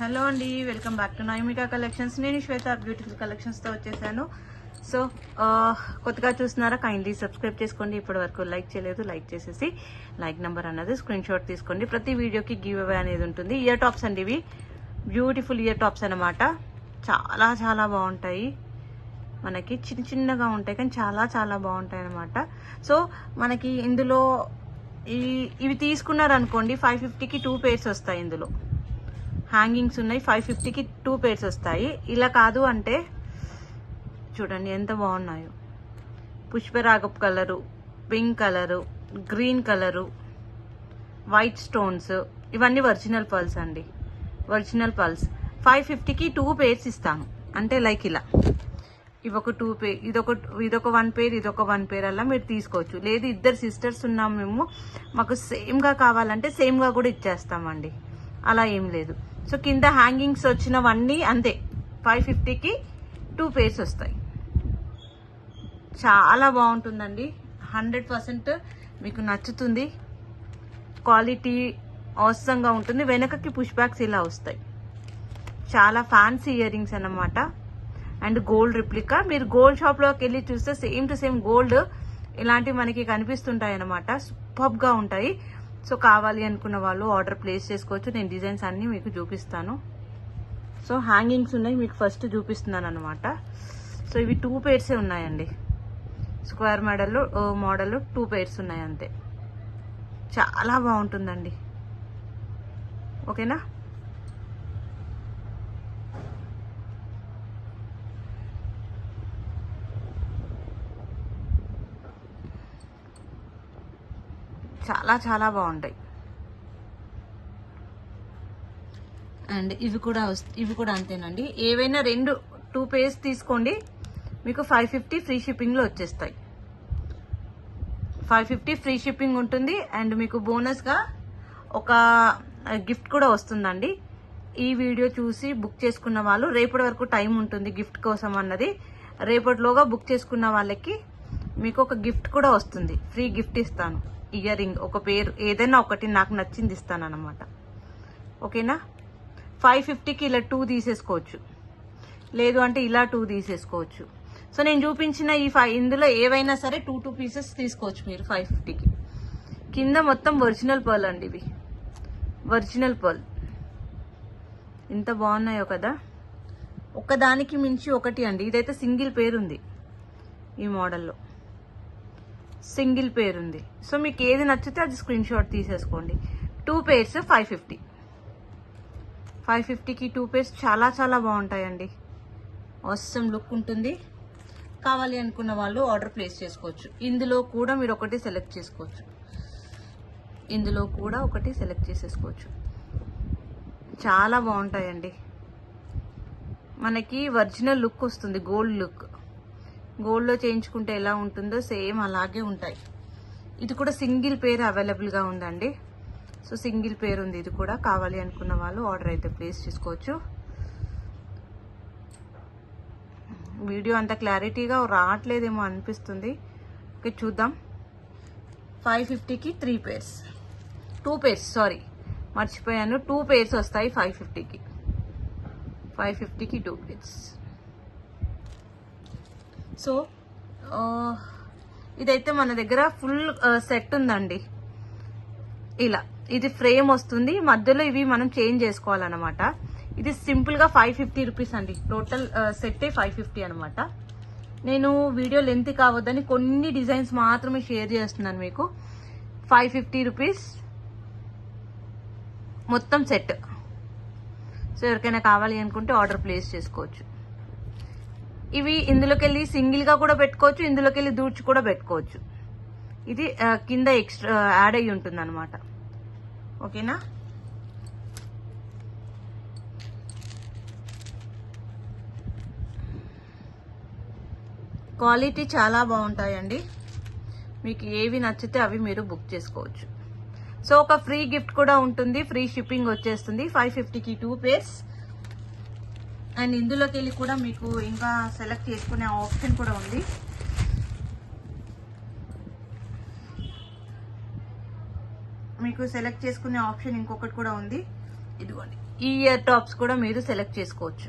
Hello అండి welcome back to Naimika collections. నేను Shweta beautiful కలెక్షన్స్తో వచ్చేసాను. సో కొత్తగా చూస్తున్నారా కైండ్లీ సబ్స్క్రైబ్ చేసుకోండి. ఇప్పటి వరకు లైక్ చేయలేదు లైక్ చేసేసి లైక్ నెంబర్ అన్నది స్క్రీన్ షాట్ తీసుకోండి. ప్రతి వీడియోకి గివ్ అవే అనేది ఉంటుంది. ఇయర్ టాప్స్ అండి ఇవి. బ్యూటిఫుల్ ఇయర్ టాప్స్ అనమాట చాలా చాలా బాగుంటాయి. మనకి చిన్న చిన్నగా ఉంటాయి కానీ చాలా చాలా బాగుంటాయి అనమాట సో మనకి ఇందులో ఈ ఇవి తీసుకున్నారనుకోండి ఫైవ్ ఫిఫ్టీకి టూ పేర్స్ వస్తాయి ఇందులో. హ్యాంగింగ్స్ ఉన్నాయి. ఫైవ్ ఫిఫ్టీకి టూ పేర్స్ వస్తాయి. ఇలా కాదు అంటే చూడండి ఎంత బాగున్నాయో. పుష్పరాగపు colour pink colour green colour white stones. ఇవన్నీ ఒరిజినల్ పర్ల్స్ అండి. Original pearls. ఫైవ్ ఫిఫ్టీకి టూ పేర్స్ ఇస్తాను. అంటే లైక్ ఇలా. ఇవొక టూ పే ఇదొక ఇదొక వన్ పేర్ ఇదొక వన్ పేర్ అలా మీరు తీసుకోవచ్చు. లేదు ఇద్దరు సిస్టర్స్ ఉన్నాం మేము మాకు సేమ్గా కావాలంటే సేమ్గా కూడా ఇచ్చేస్తామండి. అలా ఏం లేదు. సో కింద హ్యాంగింగ్స్ వచ్చినవన్నీ అంతే. ఫైవ్ ఫిఫ్టీకి టూ పేర్స్ వస్తాయి. చాలా బాగుంటుందండి. హండ్రెడ్ పర్సెంట్ మీకు నచ్చుతుంది. క్వాలిటీ అవసరంగా ఉంటుంది. వెనకకి పుష్ బ్యాక్స్ ఇలా వస్తాయి. చాలా ఫ్యాన్సీ ఇయర్ రింగ్స్ అన్నమాట. అండ్ గోల్డ్ రిప్లికా మీరు గోల్డ్ షాప్లోకి వెళ్ళి చూస్తే సేమ్ టు సేమ్ గోల్డ్ ఇలాంటివి మనకి కనిపిస్తుంటాయి అనమాట సూపర్గా ఉంటాయి. సో కావాలి అనుకున్న వాళ్ళు ఆర్డర్ ప్లేస్ చేసుకోవచ్చు. నేను డిజైన్స్ అన్నీ మీకు చూపిస్తాను. సో హ్యాంగింగ్స్ ఉన్నాయి. మీకు ఫస్ట్ చూపిస్తున్నాను అనమాట సో ఇవి టూ పేర్సే ఉన్నాయండి. Square model model two pairs ఉన్నాయి అంతే. చాలా బాగుంటుందండి. ఓకేనా చాలా చాలా బాగుంటాయి. అండ్ ఇవి కూడా ఇవి కూడా అంతేనండి. ఏవైనా రెండు టూ పేర్స్ తీసుకోండి మీకు ఫైవ్ ఫిఫ్టీ ఫ్రీ షిప్పింగ్లో వచ్చేస్తాయి. ఫైవ్ ఫిఫ్టీ ఫ్రీ షిప్పింగ్ ఉంటుంది అండ్ మీకు బోనస్గా ఒక గిఫ్ట్ కూడా వస్తుందండి. ఈ వీడియో చూసి బుక్ చేసుకున్న వాళ్ళు రేపటి వరకు టైం ఉంటుంది గిఫ్ట్ కోసం అన్నది. రేపటిలోగా బుక్ చేసుకున్న వాళ్ళకి మీకు ఒక గిఫ్ట్ కూడా వస్తుంది. ఫ్రీ గిఫ్ట్ ఇస్తాను. ఇయర్ రింగ్ ఒక పేరు ఏదైనా ఒకటి నాకు నచ్చింది ఇస్తాను ఓకేనా? ఫైవ్ ఫిఫ్టీకి ఇలా టూ తీసేసుకోవచ్చు. లేదు అంటే ఇలా టూ తీసేసుకోవచ్చు. సో నేను చూపించిన ఈ ఫైవ్ ఇందులో ఏవైనా సరే టూ టూ పీసెస్ తీసుకోవచ్చు మీరు ఫైవ్ ఫిఫ్టీకి కింద మొత్తం ఒరిజినల్ పర్ల్ అండి ఇవి. ఒరిజినల్ పర్ల్ ఎంత బాగున్నాయో కదా? ఒకదానికి మించి ఒకటి అండి. ఇదైతే సింగిల్ పేరు ఉంది ఈ మోడల్లో. సింగిల్ పేర్ ఉంది. సో మీకు ఏది నచ్చితే అది స్క్రీన్ షాట్ తీసేసుకోండి. Two pairs five fifty. Five ఫిఫ్టీకి టూ పేర్స్ చాలా చాలా బాగుంటాయండి. అవసరం లుక్ ఉంటుంది. కావాలి అనుకున్న వాళ్ళు ఆర్డర్ ప్లేస్ చేసుకోవచ్చు. ఇందులో కూడా మీరు ఒకటి సెలెక్ట్ చేసుకోవచ్చు. ఇందులో కూడా ఒకటి సెలెక్ట్ చేసేసుకోవచ్చు. చాలా బాగుంటాయండి. మనకి ఒరిజినల్ లుక్ వస్తుంది గోల్డ్ లుక్ గోల్డ్లో చేయించుకుంటే ఎలా ఉంటుందో సేమ్ అలాగే ఉంటాయి. ఇది కూడా సింగిల్ పేరు అవైలబుల్గా ఉందండి. సో సింగిల్ పేరు ఉంది ఇది కూడా. కావాలి అనుకున్న వాళ్ళు ఆర్డర్ అయితే ప్లేస్ చేసుకోవచ్చు. వీడియో అంత క్లారిటీగా రావట్లేదేమో అనిపిస్తుంది. ఓకే చూద్దాం. ఫైవ్ ఫిఫ్టీకి three pairs. Two pairs sorry. మర్చిపోయాను. టూ పేర్స్ వస్తాయి ఫైవ్ ఫిఫ్టీకి. ఫైవ్ ఫిఫ్టీకి టూ పేర్స్. సో ఇదైతే మన దగ్గర ఫుల్ సెట్ ఉందండి. ఇలా ఇది ఫ్రేమ్ వస్తుంది. మధ్యలో ఇవి మనం చేంజ్ చేసుకోవాలన్నమాట. ఇది సింపుల్గా ఫైవ్ ఫిఫ్టీ రూపీస్ అండి. టోటల్ సెట్టే ఫైవ్ ఫిఫ్టీ అనమాట నేను వీడియో లెంత్ కావద్దని కొన్ని డిజైన్స్ మాత్రమే షేర్ చేస్తున్నాను మీకు. Five fifty rupees. మొత్తం సెట్. సో ఎవరికైనా కావాలి అనుకుంటే ఆర్డర్ ప్లేస్ చేసుకోవచ్చు. ఇవి ఇందులోకి వెళ్ళి సింగిల్గా కూడా పెట్టుకోవచ్చు ఇందులోకి వెళ్ళి దూడ్చి కూడా పెట్టుకోవచ్చు. ఇది కింద ఎక్స్ట్రా యాడ్ అయ్యి ఉంటుంది అనమాట ఓకేనా? క్వాలిటీ చాలా బాగుంటాయండి. మీకు ఏవి నచ్చితే అవి మీరు బుక్ చేసుకోవచ్చు. సో ఒక ఫ్రీ గిఫ్ట్ కూడా ఉంటుంది. ఫ్రీ షిప్పింగ్ వచ్చేస్తుంది. ఫైవ్ ఫిఫ్టీకి టూ పేర్స్. అండ్ ఇందులోకి వెళ్ళి కూడా మీకు ఇంకా సెలెక్ట్ చేసుకునే ఆప్షన్ కూడా ఉంది. మీకు సెలెక్ట్ చేసుకునే ఆప్షన్ ఇంకొకటి కూడా ఉంది. ఇదిగోండి. ఈ ఇయర్ టాప్స్ కూడా మీరు సెలెక్ట్ చేసుకోవచ్చు.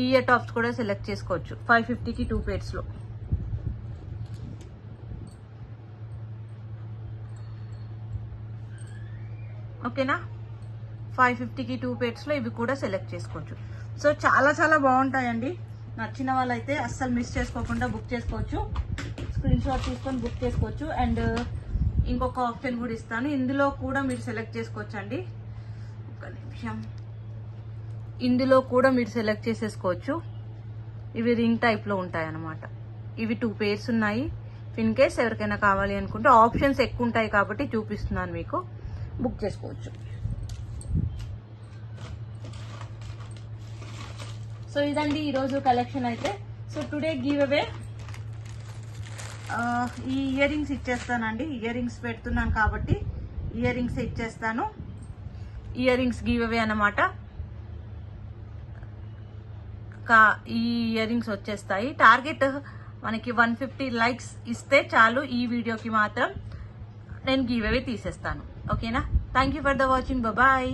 ఈ ఇయర్ టాప్స్ కూడా సెలెక్ట్ చేసుకోవచ్చు. ఫైవ్ ఫిఫ్టీకి టూ పేర్స్లో ఓకేనా ఫైవ్ ఫిఫ్టీకి టూ పేర్స్లో ఇవి కూడా సెలెక్ట్ చేసుకోవచ్చు. సో చాలా చాలా బాగుంటాయండి. నచ్చిన వాళ్ళైతే అస్సలు మిస్ చేసుకోకుండా బుక్ చేసుకోవచ్చు. స్క్రీన్ షాట్ తీసుకొని బుక్ చేసుకోవచ్చు. అండ్ ఇంకొక ఆప్షన్ కూడా ఇస్తాను. ఇందులో కూడా మీరు సెలెక్ట్ చేసుకోవచ్చు అండి ఒక నిమిషం. ఇందులో కూడా మీరు సెలెక్ట్ చేసేసుకోవచ్చు. ఇవి రింగ్ టైప్లో ఉంటాయి అన్నమాట ఇవి టూ పేర్స్ ఉన్నాయి. ఇన్ కేస్ ఎవరికైనా కావాలి అనుకుంటే ఆప్షన్స్ ఎక్కువ ఉంటాయి కాబట్టి చూపిస్తున్నాను మీకు. బుక్ చేసుకోవచ్చు. సో ఇదండి ఈరోజు కలెక్షన్ అయితే. సో టుడే గివ్ అవే ఈ ఇయర్ రింగ్స్ ఇచ్చేస్తానండి. ఇయర్ రింగ్స్ పెడుతున్నాను కాబట్టి ఇయర్ రింగ్స్ ఇచ్చేస్తాను. ఇయర్ రింగ్స్ గివ్ అవే అనమాట కా ఈ ఇయర్ రింగ్స్ వచ్చేస్తాయి. టార్గెట్ మనకి వన్ ఫిఫ్టీ లైక్స్ ఇస్తే చాలు ఈ వీడియోకి మాత్రం నేను గివ్ అవే తీసేస్తాను. ఓకేనా thank you for the watching bye